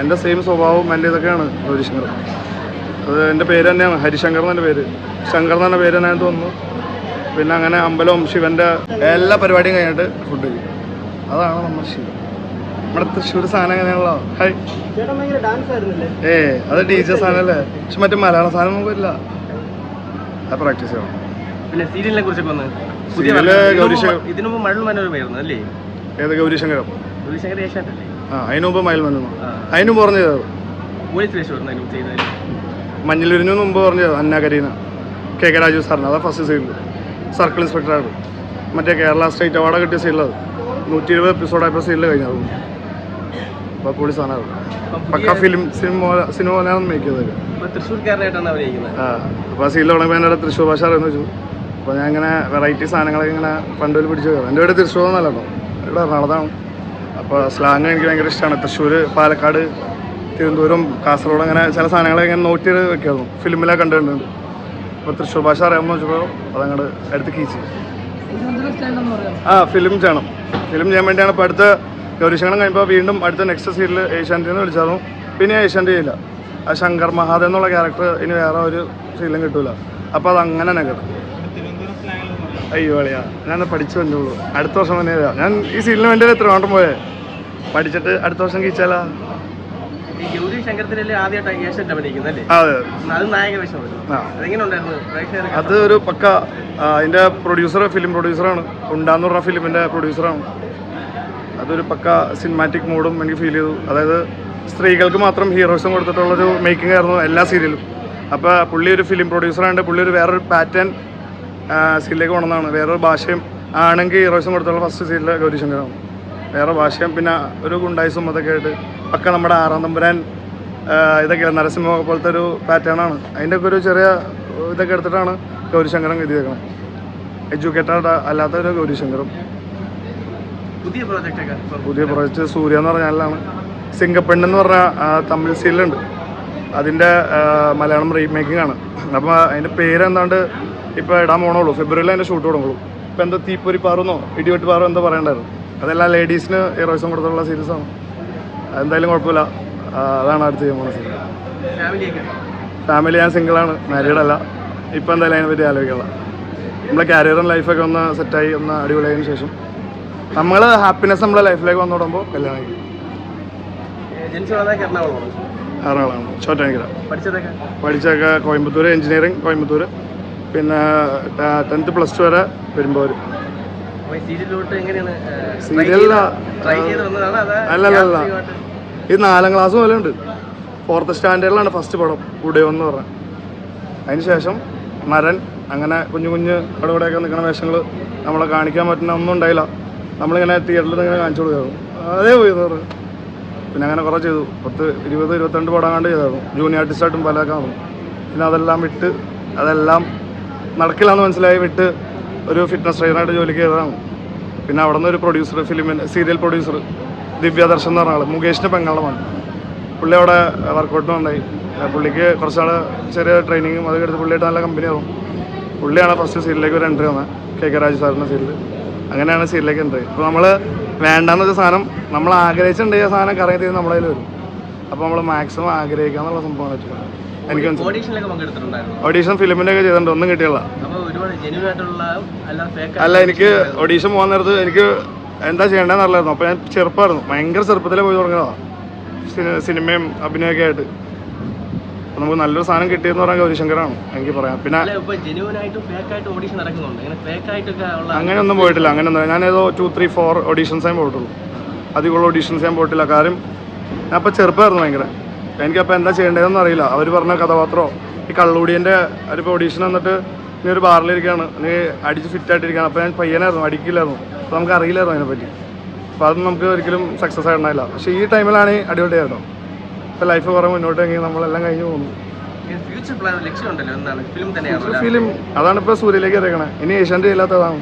എന്റെ സെയിം സ്വഭാവം എന്റെ ഇതൊക്കെയാണ് ഗൗരിശങ്കർ അത് എന്റെ പേര് തന്നെയാണ് ഹരിശങ്കർ എന്നെ പേര്. ശങ്കർ എന്നെ പേര് തന്നെ തോന്നുന്നു. പിന്നെ അങ്ങനെ അമ്പലവും ശിവന്റെ എല്ലാ പരിപാടിയും കഴിഞ്ഞിട്ട് ഫുഡ് കഴിക്കും. അതാണ് നമ്മുടെ ശിവൻ. നമ്മുടെ തൃശ്ശൂർ സാധനം എങ്ങനെയാണല്ലോ? ഹൈ. ഏ അത് ഡി ജെ സാധനമല്ലേ പക്ഷെ മറ്റേ മലയാള സാധനം നമുക്കില്ല. അത് പ്രാക്ടീസ് ചെയ്യണം. പിന്നെ സീരിയലിനെ കുറിച്ചൊക്കെ ഒന്ന് സീരിയൽ ഗൗരിശങ്കർ ഇതിനു മുമ്പ് മഴ മനോരമായിരുന്നു അല്ലേ ഏത് ഗൗരിശങ്കരം? ഗൗരിശങ്കർ ഏഷ്യാറ്റല്ലേ അതിന് മുമ്പ് മയിൽ വന്നു. അതിനു മുമ്പ് മുമ്പ് ചെയ്തത്. മഞ്ഞിലൂരിന് മുമ്പ് പറഞ്ഞത് അന്ന കരീന കെ കെ രാജു സാറിന്. അതാ ഫസ്റ്റ് സീനിൽ സർക്കിൾ ഇൻസ്പെക്ടറാണ് മറ്റേ കേരള സ്റ്റേറ്റ് അവാർഡ് കിട്ടിയ സീരിയലത് നൂറ്റി ഇരുപത് എപ്പിസോഡായപ്പോൾ സീനിൽ കഴിഞ്ഞത്. അപ്പോൾ പൊളി സാധനമാണ് പക്ക ഫിലിം സിനിമ സിനിമ പോലെയാണ് മേക്ക് ചെയ്തത്. ആ അപ്പോൾ ആ സീനിൽ തുടങ്ങിയപ്പോൾ എന്റെ തൃശ്ശൂർ ഭാഷ അറിയുന്ന വെച്ചു. അപ്പോൾ ഞാൻ ഇങ്ങനെ വെറൈറ്റി സാധനങ്ങളൊക്കെ ഇങ്ങനെ പണ്ടുപോലെ പിടിച്ചു എന്റെ വീട് തൃശ്ശൂർ എന്നല്ലോ ഇവിടെ എറണാകുളത്താണ് അപ്പോൾ സ്ലാങ് എനിക്ക് ഭയങ്കര ഇഷ്ടമാണ്. തൃശ്ശൂർ പാലക്കാട് തിരുവനന്തപുരം കാസർഗോഡ് അങ്ങനെ ചില സാധനങ്ങളെ ഇങ്ങനെ നോട്ട് ചെയ്ത് വെക്കായിരുന്നു. ഫിലിമിലൊക്കെ കണ്ടിട്ടുണ്ട്. അപ്പോൾ തൃശ്ശൂർ ഭാഷ അറിയാമെന്ന് വെച്ചപ്പോൾ അതങ്ങോട്ട് എടുത്ത് കീച്ച്. ആ ഫിലിം ചെയ്യണം. ഫിലിം ചെയ്യാൻ വേണ്ടിയാണ് ഇപ്പോൾ അടുത്ത ഗൗരീഷങ്ങൾ കഴിയുമ്പോൾ വീണ്ടും അടുത്ത നെക്സ്റ്റ് സീരിയൽ ഏഷ്യാനെറ്റിൽ നിന്ന് വിളിച്ചായിരുന്നു പിന്നെ ഏഷ്യാന്റെ ചെയ്യില്ല. ആ ശങ്കർ മഹാദേവ് എന്നുള്ള ക്യാരക്ടർ ഇനി വേറെ ഒരു സീരിയലും കിട്ടൂല. അപ്പോൾ അത് അങ്ങനെ തന്നെ കിട്ടും അയ്യോ അളിയാ ഞാൻ പഠിച്ചു വന്നുള്ളൂ അടുത്ത വർഷം തന്നെ ഞാൻ ഈ സീരിയലിന് വേണ്ടി എത്രമാണ്ടം പോയെ? പഠിച്ചിട്ട് അടുത്ത വർഷം കഴിച്ചാലാ അതെ ഒരു പക്ക അതിന്റെ പ്രൊഡ്യൂസർ ഫിലിം പ്രൊഡ്യൂസറാണ് ഉണ്ടാന്ന് പറഞ്ഞ ഫിലിമിന്റെ പ്രൊഡ്യൂസറാണ് അതൊരു പക്ക സിനിമാറ്റിക് മൂഡും എനിക്ക് ഫീൽ ചെയ്തു. അതായത് സ്ത്രീകൾക്ക് മാത്രം ഹീറോസും കൊടുത്തിട്ടുള്ളൊരു മേക്കിംഗ് ആയിരുന്നു എല്ലാ സീരിയലും അപ്പോൾ പുള്ളി ഒരു ഫിലിം പ്രൊഡ്യൂസറാണ്ട് പുള്ളി ഒരു വേറൊരു പാറ്റേൺ സീരിയലേക്ക് കൊണ്ടുവന്നതാണ് വേറൊരു ഭാഷയും ആണെങ്കിൽ ഹീറോയിസം കൊടുത്തുള്ള ഫസ്റ്റ് സീരിയൽ ഗൗരിശങ്കറാണ്. വേറെ ഭാഷയും പിന്നെ ഒരു ഗുണ്ടായിസും അതൊക്കെ ആയിട്ട് പക്ക നമ്മുടെ ആറാം തമ്പുരാൻ ഇതൊക്കെ നരസിംഹ പോലത്തെ ഒരു പാറ്റേണാണ് അതിന്റെ ഒക്കെ ഒരു ചെറിയ ഇതൊക്കെ എടുത്തിട്ടാണ് ഗൗരിശങ്കരം എഴുതിയേക്കണം എഡ്യൂക്കേറ്റഡ് അല്ലാത്ത ഒരു ഗൗരിശങ്കറും. പുതിയ പ്രോജക്റ്റ് ഒക്കെ പുതിയ പ്രോജക്റ്റ് സൂര്യ എന്ന് പറഞ്ഞ ചാനലാണ് സിംഗപ്പെണ്ണ് എന്ന് പറഞ്ഞ തമിഴ് സീരിയലുണ്ട് അതിന്റെ മലയാളം റീമേക്കിംഗ് ആണ്. അപ്പോൾ അതിന്റെ പേര് എന്താണ്ട് ഇപ്പോൾ ഇടാൻ പോകണുള്ളൂ ഫെബ്രുവരിയിൽ അതിന്റെ ഷൂട്ട് തുടങ്ങുള്ളൂ ഇപ്പോൾ എന്താ തീപ്പൊരി പാറുന്നോ? ഇടിവെട്ട് പാറോ എന്താ പറയണ്ടായിരുന്നു. അതെല്ലാം ലേഡീസിന് ഹീറോയിസം കൊടുത്തുള്ള സീരീസാണ് എന്തായാലും കുഴപ്പമില്ല. അതാണ് അടുത്ത് ചെയ്യാൻ പോകുന്ന സീരീസ് ഫാമിലി ഞാൻ സിംഗിളാണ് മാരീഡ് അല്ല. ഇപ്പം എന്തായാലും അതിനെ പറ്റി ആലോചിക്കാനുള്ള നമ്മളെ കാരിയറും ലൈഫൊക്കെ ഒന്ന് സെറ്റായി ഒന്ന് അടിപൊളിയായതിനു ശേഷം. നമ്മൾ ഹാപ്പിനെസ് നമ്മുടെ ലൈഫിലേക്ക് വന്നു തുടങ്ങുമ്പോൾ കല്യാണം കഴിക്കും. ജനിച്ചു വളർന്നതൊക്കെ എറണാകുളമാണ് ആറാളാണ് ചോറ്റാനിക്കര. പഠിച്ചതൊക്കെ? പഠിച്ചൊക്കെ കോയമ്പത്തൂർ എഞ്ചിനീയറിംഗ് കോയമ്പത്തൂർ പിന്നെ ടെൻത്ത് പ്ലസ് ടു വരെ വരുമ്പോൾ അല്ലല്ല ഇത് നാലാം ക്ലാസ് പോലെ ഉണ്ട് ഫോർത്ത് സ്റ്റാൻഡേർഡിലാണ് ഫസ്റ്റ് പടം ഉടയോ എന്ന് പറഞ്ഞ. അതിന് ശേഷം മരൻ അങ്ങനെ കുഞ്ഞു കുഞ്ഞ് അവിടെ ഇവിടെയൊക്കെ നിൽക്കുന്ന വേഷങ്ങൾ നമ്മളെ കാണിക്കാൻ പറ്റുന്ന ഒന്നും ഉണ്ടായില്ല. നമ്മളിങ്ങനെ തിയേറ്ററിൽ ഇങ്ങനെ കാണിച്ചു കൊടുക്കാറുണ്ട് അതേ പോയി എന്ന് പറഞ്ഞു. പിന്നെ അങ്ങനെ കുറേ ചെയ്തു. പത്ത് ഇരുപത് ഇരുപത്തിരണ്ട് പടം കണ്ട് ചെയ്തായിരുന്നു ജൂനിയർ ആർട്ടിസ്റ്റായിട്ടും പല കാണും പിന്നെ അതെല്ലാം വിട്ട് അതെല്ലാം നടക്കില്ല എന്ന് മനസ്സിലായി വിട്ട് ഒരു ഫിറ്റ്നസ് ട്രെയിനറായിട്ട് ജോലിക്ക് ചെയ്തതാണ്. പിന്നെ അവിടെ നിന്ന് ഒരു പ്രൊഡ്യൂസർ ഫിലിമിന്റെ സീരിയൽ പ്രൊഡ്യൂസർ ദിവ്യദർശൻ എന്ന് പറഞ്ഞ ആൾ മുകേഷിന്റെ പെങ്ങളമാണ് പുള്ളി അവിടെ വർക്കൗട്ടിന് ഉണ്ടായി പുള്ളിക്ക് കുറച്ചാൾ ചെറിയ ട്രെയിനിങ്ങും അതൊക്കെ എടുത്ത് പുള്ളിയായിട്ട് നല്ല കമ്പനി ആവും. പുള്ളിയാണ് ഫസ്റ്റ് സീരിയലിലേക്ക് ഒരു എൻട്രി വന്നത് കെ കെ രാജു സാറിന്റെ സീരിയൽ അങ്ങനെയാണ് സീരിയലിലേക്ക് എൻട്രി അപ്പോൾ നമ്മൾ വേണ്ടാന്ന് വെച്ച സാധനം നമ്മൾ ആഗ്രഹിച്ചിട്ടുണ്ടെങ്കിൽ സാധനം കറങ്ങി തീരുന്ന നമ്മുടെ കയ്യിൽ വരും. അപ്പോൾ നമ്മൾ മാക്സിമം ആഗ്രഹിക്കുക എന്നുള്ള സംഭവമാണ് എനിക്ക് ഓഡീഷൻ ഫിലിമിന്റെ ഒക്കെ ചെയ്തിട്ടുണ്ട് ഒന്നും കിട്ടിയില്ല അല്ല എനിക്ക് ഓഡീഷൻ പോകാൻ നേരത്ത് എനിക്ക് എന്താ ചെയ്യേണ്ടതെന്ന് അറിയില്ലായിരുന്നു. അപ്പോൾ ഞാൻ ചെറുപ്പമായിരുന്നു ഭയങ്കര ചെറുപ്പത്തിലേ പോയി തുടങ്ങിയതാണ് സിനി- സിനിമയും അഭിനയമൊക്കെ ആയിട്ട്. നമുക്ക് നല്ലൊരു സാധനം കിട്ടിയെന്ന് പറയാൻ ഗൗരിശങ്കറാണ് എനിക്ക് പറയാം. പിന്നെ അല്ല ഒന്നും പോയിട്ടില്ല. അങ്ങനെ അങ്ങനെയൊന്നും ഞാൻ ഏതോ ടു ത്രീ ഫോർ ഓഡീഷൻസ് പോയിട്ടുള്ളൂ. അധികമുള്ള ഓഡീഷൻസ് ഞാൻ പോയിട്ടില്ല. കാര്യം ഞാൻ അപ്പോൾ ചെറുപ്പമായിരുന്നു ഭയങ്കര. എനിക്കപ്പോൾ എന്താ ചെയ്യേണ്ടതെന്ന് അറിയില്ല. അവർ പറഞ്ഞ കഥാപാത്രമോ ഈ കള്ളൂടിയന്റെ ഒരു ഓഡീഷൻ വന്നിട്ട് നീ ഒരു ബാറിലിരിക്കുകയാണ് നീ അടിച്ച് ഫിറ്റായിട്ടിരിക്കുകയാണ് അപ്പോൾ ഞാൻ പയ്യനായിരുന്നു അടിക്കില്ലായിരുന്നു. അപ്പോൾ നമുക്ക് അറിയില്ലായിരുന്നു അതിനെപ്പറ്റി അപ്പോൾ അതൊന്നും നമുക്ക് ഒരിക്കലും സക്സസ് ആയിട്ടുണ്ടായില്ല പക്ഷേ ഈ ടൈമിലാണ് അടിപൊളിയായിരുന്നു ഇപ്പോൾ ലൈഫ് കുറേ മുന്നോട്ട് എങ്കിൽ നമ്മളെല്ലാം കഴിഞ്ഞു പോകുന്നു. ഫിലിം അതാണ് ഇപ്പോൾ സൂര്യയിലേക്ക് ഇറങ്ങണേ. ഇനി ഏഷ്യാന്റെ ഇല്ലാത്തതാണ്.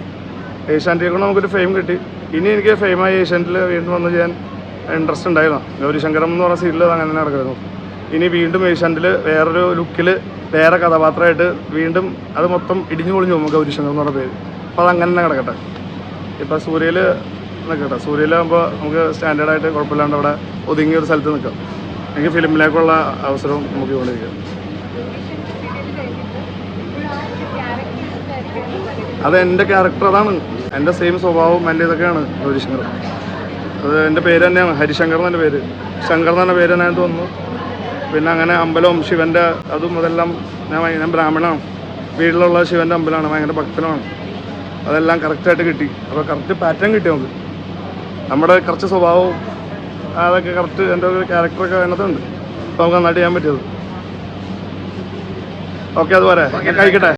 ഏഷ്യാന്റെ കൊണ്ട് നമുക്കൊരു ഫെയിം കിട്ടി. ഇനി എനിക്ക് ഫെയിമായി ഏഷ്യാനിൽ വീണ്ടും വന്ന് ചെയ്യാൻ ഇൻട്രസ്റ്റ് ഉണ്ടായിരുന്നു. ഗൗരിശങ്കരം എന്ന് പറഞ്ഞ സീരിയൽ അങ്ങനെ തന്നെ നടക്കുന്നു ഇനി വീണ്ടും ഏഷ്യാനിൽ വേറൊരു ലുക്കിൽ വേറെ കഥാപാത്രമായിട്ട് വീണ്ടും അത് മൊത്തം ഇടിഞ്ഞു പൊളിഞ്ഞു പോകും ഗൗരിശങ്കർ എന്ന് പറഞ്ഞ പേര്. അപ്പോൾ അത് അങ്ങനെ തന്നെ കിടക്കട്ടെ ഇപ്പോൾ സൂര്യയിൽ നിൽക്കട്ടെ സൂര്യയിലാകുമ്പോൾ നമുക്ക് സ്റ്റാൻഡേർഡായിട്ട് കുഴപ്പമില്ലാണ്ട് അവിടെ ഒതുങ്ങിയ ഒരു സ്ഥലത്ത് നിൽക്കാം എനിക്ക് ഫിലിമിലേക്കുള്ള അവസരവും നമുക്ക് കൊണ്ടിരിക്കുക അത് എന്റെ ക്യാരക്ടർ അതാണ്. എന്റെ സെയിം സ്വഭാവം എന്റെ ഇതൊക്കെയാണ് ഗൗരിശങ്കർ അത് എന്റെ പേര് തന്നെയാണ് ഹരിശങ്കർ എന്നെ പേര്. ശങ്കർ എന്ന പേര് തന്നെ തോന്നുന്നു. പിന്നെ അങ്ങനെ അമ്പലവും ശിവന്റെ അതും അതെല്ലാം ഞാൻ ഞാൻ ബ്രാഹ്മണാണ്. വീട്ടിലുള്ള ശിവന്റെ അമ്പലമാണ് ഭയങ്കര ഭക്തനാണ്. അതെല്ലാം കറക്റ്റായിട്ട് കിട്ടി. അപ്പോൾ കറക്റ്റ് പാറ്റേൺ കിട്ടി നമുക്ക്. നമ്മുടെ കുറച്ച് സ്വഭാവവും അതൊക്കെ കറക്റ്റ് എന്റെ ഒരു ക്യാരക്ടറൊക്കെ അതിനകത്തുണ്ട്. അപ്പോൾ നമുക്ക് നന്നായിട്ട് ചെയ്യാൻ പറ്റിയത്. ഓക്കെ അത് പോരെ ഞാൻ കഴിക്കട്ടെ?